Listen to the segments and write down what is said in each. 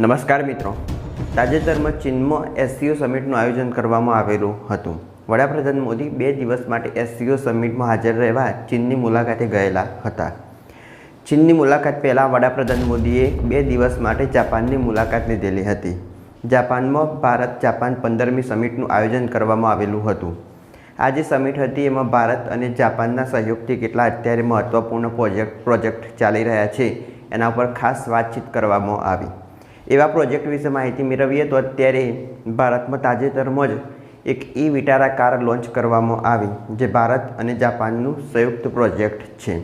નમસ્કાર મિત્રો. તાજેતરમાં ચીનમાં એસસીઓ સમિટનું આયોજન કરવામાં આવેલું હતું. વડાપ્રધાન મોદી બે દિવસ માટે એસસીઓ સમિટમાં હાજર રહેવા ચીનની મુલાકાતે ગયેલા હતા. ચીનની મુલાકાત પહેલાં વડાપ્રધાન મોદીએ બે દિવસ માટે જાપાનની મુલાકાત લીધેલી હતી. જાપાનમાં ભારત જાપાન પંદરમી સમિટનું આયોજન કરવામાં આવેલું હતું. આ જે સમિટ હતી એમાં ભારત અને જાપાનના સહયોગથી કેટલા અત્યારે મહત્ત્વપૂર્ણ પ્રોજેક્ટ પ્રોજેક્ટ ચાલી રહ્યા છે એના ઉપર ખાસ વાતચીત કરવામાં આવી. એવા પ્રોજેક્ટ વિશે માહિતી મેળવીએ તો અત્યારે ભારતમાં તાજેતરમાં જ એક ઈ વિટારા કાર લોન્ચ કરવામાં આવી, જે ભારત અને જાપાનનું સંયુક્ત પ્રોજેક્ટ છે.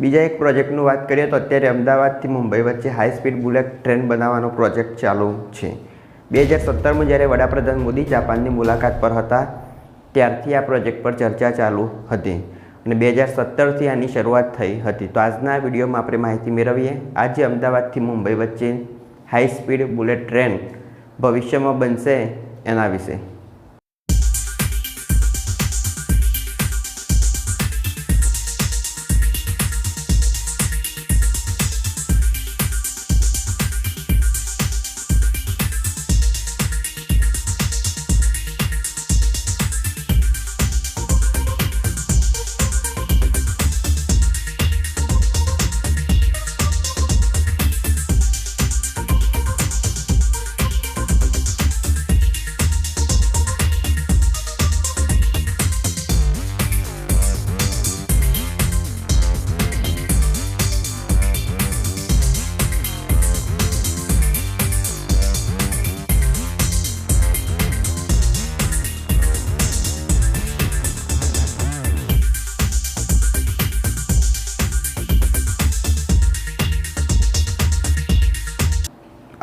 બીજા એક પ્રોજેક્ટનું વાત કરીએ તો અત્યારે અમદાવાદથી મુંબઈ વચ્ચે હાઈ સ્પીડ બુલેટ ટ્રેન બનાવવાનો પ્રોજેક્ટ ચાલુ છે. બે હજાર સત્તરમાં જ્યારે વડાપ્રધાન મોદી જાપાનની મુલાકાત પર હતા, ત્યારથી આ પ્રોજેક્ટ પર ચર્ચા ચાલુ હતી અને બે હજાર સત્તરથી આની શરૂઆત થઈ હતી. તો આજના વિડીયોમાં આપણે માહિતી મેળવીએ. આજે અમદાવાદથી મુંબઈ વચ્ચે હાઈ સ્પીડ બુલેટ ટ્રેન ભવિષ્યમાં બનશે એના વિશે.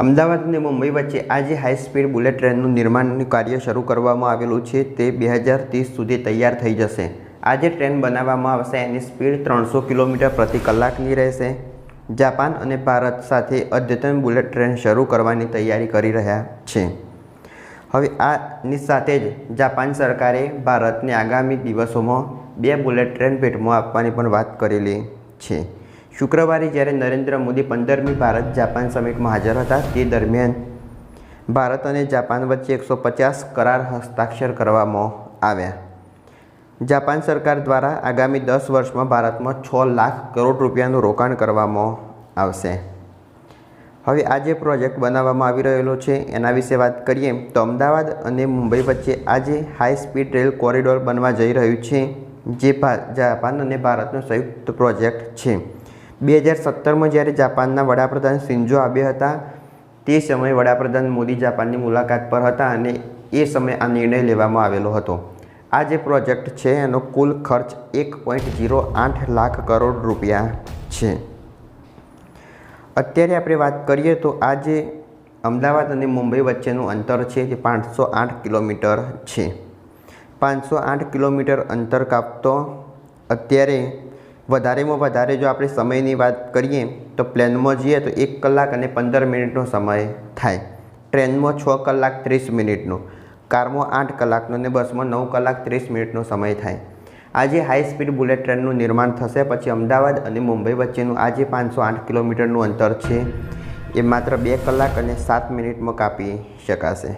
અમદાવાદ અને મુંબઈ વચ્ચે આજે હાઈ સ્પીડ બુલેટ ટ્રેનનું નિર્માણનું કાર્ય શરૂ કરવામાં આવેલું છે. તે બે હજાર ત્રીસ સુધી તૈયાર થઈ જશે. આજે ટ્રેન બનાવવામાં આવશે. એની સ્પીડ ત્રણસો કિલોમીટર પ્રતિ કલાકની રહેશે. જાપાન અને ભારત સાથે અદ્યતન બુલેટ ટ્રેન શરૂ કરવાની તૈયારી કરી રહ્યા છે. હવે આની સાથે જ જાપાન સરકારે ભારતને આગામી દિવસોમાં બે બુલેટ ટ્રેન ભેટમાં આપવાની પણ વાત કરેલી છે. શુક્રવારે જ્યારે નરેન્દ્ર મોદી પંદરમી ભારત જાપાન સમિટમાં હાજર હતા, તે દરમિયાન ભારત અને જાપાન વચ્ચે એકસો પચાસ કરાર હસ્તાક્ષર કરવામાં આવ્યા. જાપાન સરકાર દ્વારા આગામી દસ વર્ષમાં ભારતમાં છ લાખ કરોડ રૂપિયાનું રોકાણ કરવામાં આવશે. હવે આ જે પ્રોજેક્ટ બનાવવામાં આવી રહેલો છે, એના વિશે વાત કરીએ, તો અમદાવાદ અને મુંબઈ વચ્ચે આજે હાઈ સ્પીડ રેલ કોરિડોર બનવા જઈ રહ્યું છે, જે જાપાન અને ભારતનો સંયુક્ત પ્રોજેક્ટ છે. બે હજાર સત્તરમાં જ્યારે જાપાનના વડાપ્રધાન સિન્જો આબે હતા, તે સમયે વડાપ્રધાન મોદી જાપાનની મુલાકાત પર હતા અને એ સમયે આ નિર્ણય લેવામાં આવેલો હતો. આ જે પ્રોજેક્ટ છે, એનો કુલ ખર્ચ એક પોઈન્ટ ઝીરો આઠ લાખ કરોડ રૂપિયા છે. અત્યારે આપણે વાત કરીએ તો આ જે અમદાવાદ અને મુંબઈ વચ્ચેનું અંતર છે તે પાંચસો આઠ કિલોમીટર છે. પાંચસો આઠ કિલોમીટર અંતર કાપતો અત્યારે વધારેમાં વધારે જો આપણે સમયની વાત કરીએ તો પ્લેનમાં જઈએ તો એક કલાક અને પંદર મિનિટનો સમય થાય. ટ્રેનમાં છ કલાક ત્રીસ મિનિટનો, કારમાં આઠ કલાકનો અને બસમાં નવ કલાક ત્રીસ મિનિટનો સમય થાય. આજે હાઈ સ્પીડ બુલેટ ટ્રેનનું નિર્માણ થશે, પછી અમદાવાદ અને મુંબઈ વચ્ચેનું આજે પાંચસો આઠ કિલોમીટરનું અંતર છે. એ માત્ર બે કલાક અને સાત મિનિટમાં કાપી શકાશે.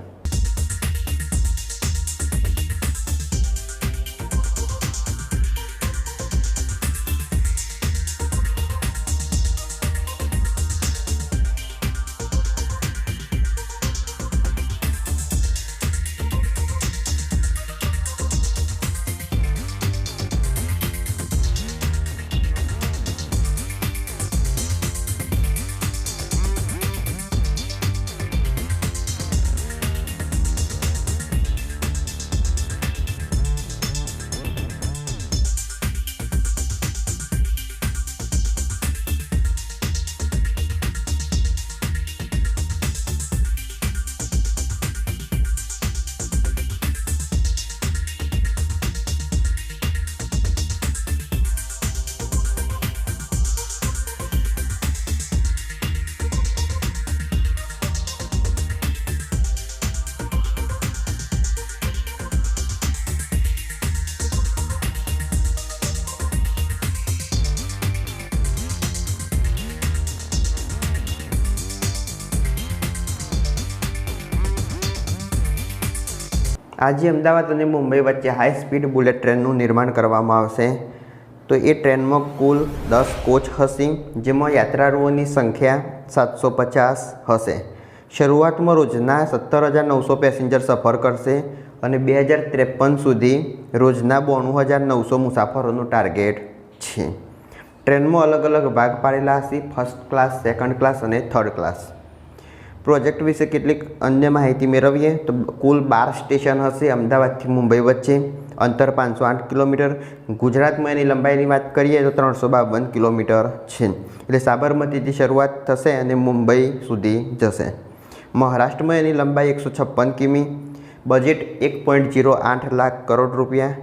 આજે અમદાવાદ અને મુંબઈ વચ્ચે હાઈ સ્પીડ બુલેટ ટ્રેનનું નિર્માણ કરવામાં આવશે. તો એ ટ્રેનમાં કુલ દસ કોચ હશે, જેમાં યાત્રાળુઓની સંખ્યા સાતસો પચાસ હશે. શરૂઆતમાં રોજના સત્તર હજાર નવસો પેસેન્જર સફર કરશે અને બે હજાર ત્રેપન સુધી રોજના બોણું હજાર નવસો મુસાફરોનું ટાર્ગેટ છે. ટ્રેનમાં અલગ અલગ ભાગ પાડેલા હશે ફર્સ્ટ ક્લાસ સેકન્ડ ક્લાસ અને થર્ડ ક્લાસ પ્રોજેક્ટ વિશે કેટલીક અન્ય માહિતી મેળવીએ તો કુલ બાર સ્ટેશન હશે, અમદાવાદથી મુંબઈ વચ્ચે. અંતર પાંચસો આઠ કિલોમીટર. ગુજરાતમાં એની લંબાઈની વાત કરીએ તો ત્રણસો બાવન કિલોમીટર છે. એટલે સાબરમતીથી શરૂઆત થશે અને મુંબઈ સુધી જશે. મહારાષ્ટ્રમાં એની લંબાઈ એકસો છપ્પન કિમી. બજેટ એક પોઈન્ટ જીરો આઠ લાખ કરોડ રૂપિયા.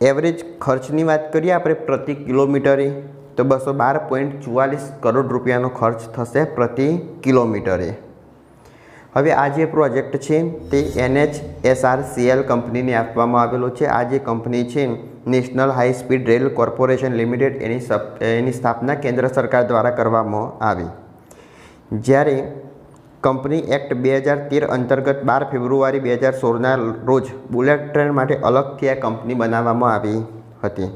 એવરેજ ખર્ચની વાત કરીએ, આપણે પ્રતિ કિલોમીટરે તો બસો બાર પોઈન્ટ ચુવાલીસ કરોડ રૂપિયાનો ખર્ચ થશે પ્રતિ કિલોમીટરે. હવે આ જે પ્રોજેક્ટ છે તે એનએચ એસઆરસીએલ કંપનીને આપવામાં આવેલો છે. આ જે કંપની છે national high speed rail corporation limited એની એની સ્થાપના કેન્દ્ર સરકાર દ્વારા કરવામાં આવી. જ્યારે કંપની એક્ટ બે હજાર તેર અંતર્ગત બાર ફેબ્રુઆરી બે હજાર સોળના રોજ બુલેટ ટ્રેન માટે અલગથી આ કંપની બનાવવામાં આવી હતી.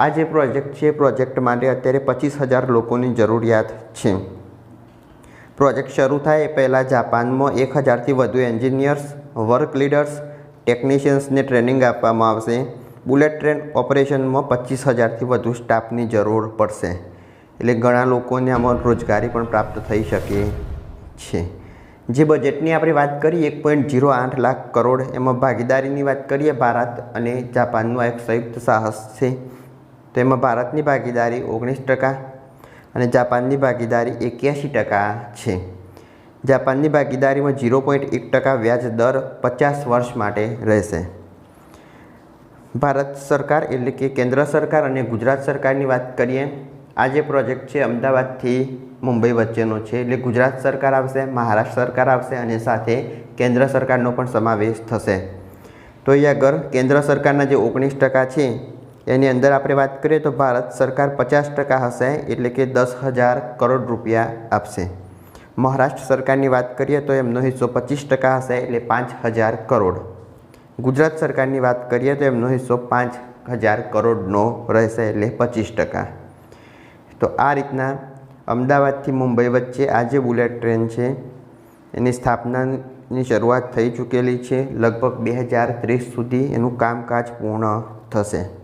આ જે પ્રોજેક્ટ છે પ્રોજેક્ટ માટે અત્યારે પચીસ હજાર લોકોની જરૂરિયાત છે. પ્રોજેક્ટ શરૂ થાય એ પહેલાં જાપાનમાં એક હજારથી વધુ એન્જિનિયર્સ, વર્ક લીડર્સ ટેકનિશિયન્સને ટ્રેનિંગ આપવામાં આવશે. બુલેટ ટ્રેન ઓપરેશનમાં પચીસ હજારથી વધુ સ્ટાફની જરૂર પડશે. એટલે ઘણા લોકોને આમાં રોજગારી પણ પ્રાપ્ત થઈ શકે છે. જે બજેટની આપણે વાત કરીએ, એક પોઈન્ટ જીરો આઠ લાખ કરોડ, એમાં ભાગીદારીની વાત કરીએ, ભારત અને જાપાનનું એક સંયુક્ત સાહસ છે. તેમાં ભારતની ભાગીદારી ઓગણીસ ટકા અને જાપાનની ભાગીદારી એક્યાસી ટકા છે. જાપાનની ભાગીદારીમાં ઝીરો પોઈન્ટ એક ટકા વ્યાજ દર પચાસ વર્ષ માટે રહેશે. ભારત સરકાર એટલે કે કેન્દ્ર સરકાર અને ગુજરાત સરકારની વાત કરીએ, આ જે પ્રોજેક્ટ છે અમદાવાદથી મુંબઈ વચ્ચેનો છે, એટલે ગુજરાત સરકાર આવશે, મહારાષ્ટ્ર સરકાર આવશે અને સાથે કેન્દ્ર સરકારનો પણ સમાવેશ થશે. તો અહીં આગળ કેન્દ્ર સરકારના જે ઓગણીસ ટકા છે એની અંદર આપણે વાત કરીએ તો ભારત સરકાર પચાસ ટકા હશે એટલે કે દસ હજાર કરોડ રૂપિયા આપશે. મહારાષ્ટ્ર સરકારની વાત કરીએ તો એમનો હિસ્સો પચીસ ટકા હશે એટલે પાંચ હજાર કરોડ. ગુજરાત સરકારની વાત કરીએ તો એમનો હિસ્સો પાંચ હજાર કરોડનો રહેશે એટલે પચીસ ટકા. તો આ રીતના અમદાવાદથી મુંબઈ વચ્ચે આજે બુલેટ ટ્રેન છે, એની સ્થાપનાની શરૂઆત થઈ ચૂકેલી છે. લગભગ બે હજાર ત્રીસ સુધી એનું કામકાજ પૂર્ણ થશે.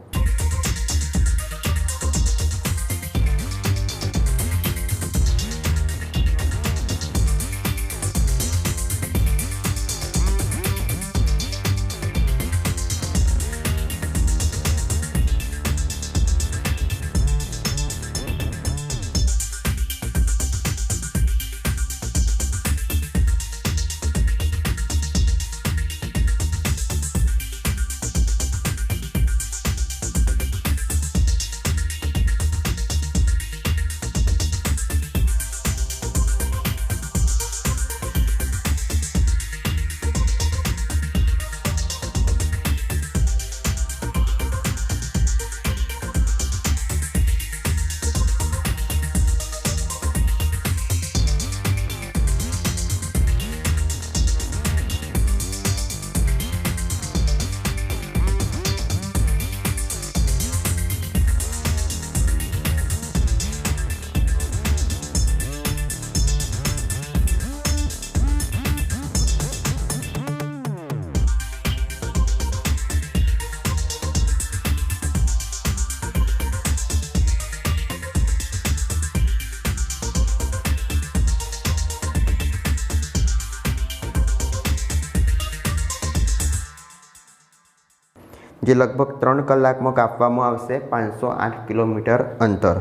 જે લગભગ ત્રણ કલાકમાં કાપવામાં આવશે પાંચસો આઠ કિલોમીટર અંતર.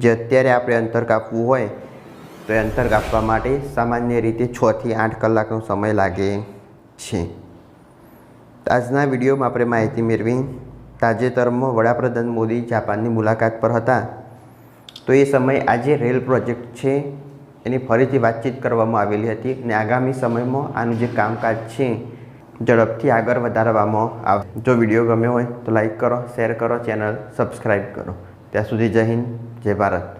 જે અત્યારે આપણે અંતર કાપવું હોય, તો અંતર કાપવા માટે સામાન્ય રીતે છથી આઠ કલાકનો સમય લાગે છે. આજના વિડીયોમાં આપણે માહિતી મેળવી. તાજેતરમાં વડાપ્રધાન મોદી જાપાનની મુલાકાત પર હતા. તો એ સમયે આજે રેલ પ્રોજેક્ટ છે, એની ફરીથી વાતચીત કરવામાં આવેલી હતી અને આગામી સમયમાં આનું જે કામકાજ છે ઝડપથી આગળ વધારવામાં આવે. જો વીડિયો ગમ્યો હોય તો લાઈક કરો શેર કરો ચેનલ સબસ્ક્રાઈબ કરો. ત્યાં સુધી જય હિન્દ, જય ભારત.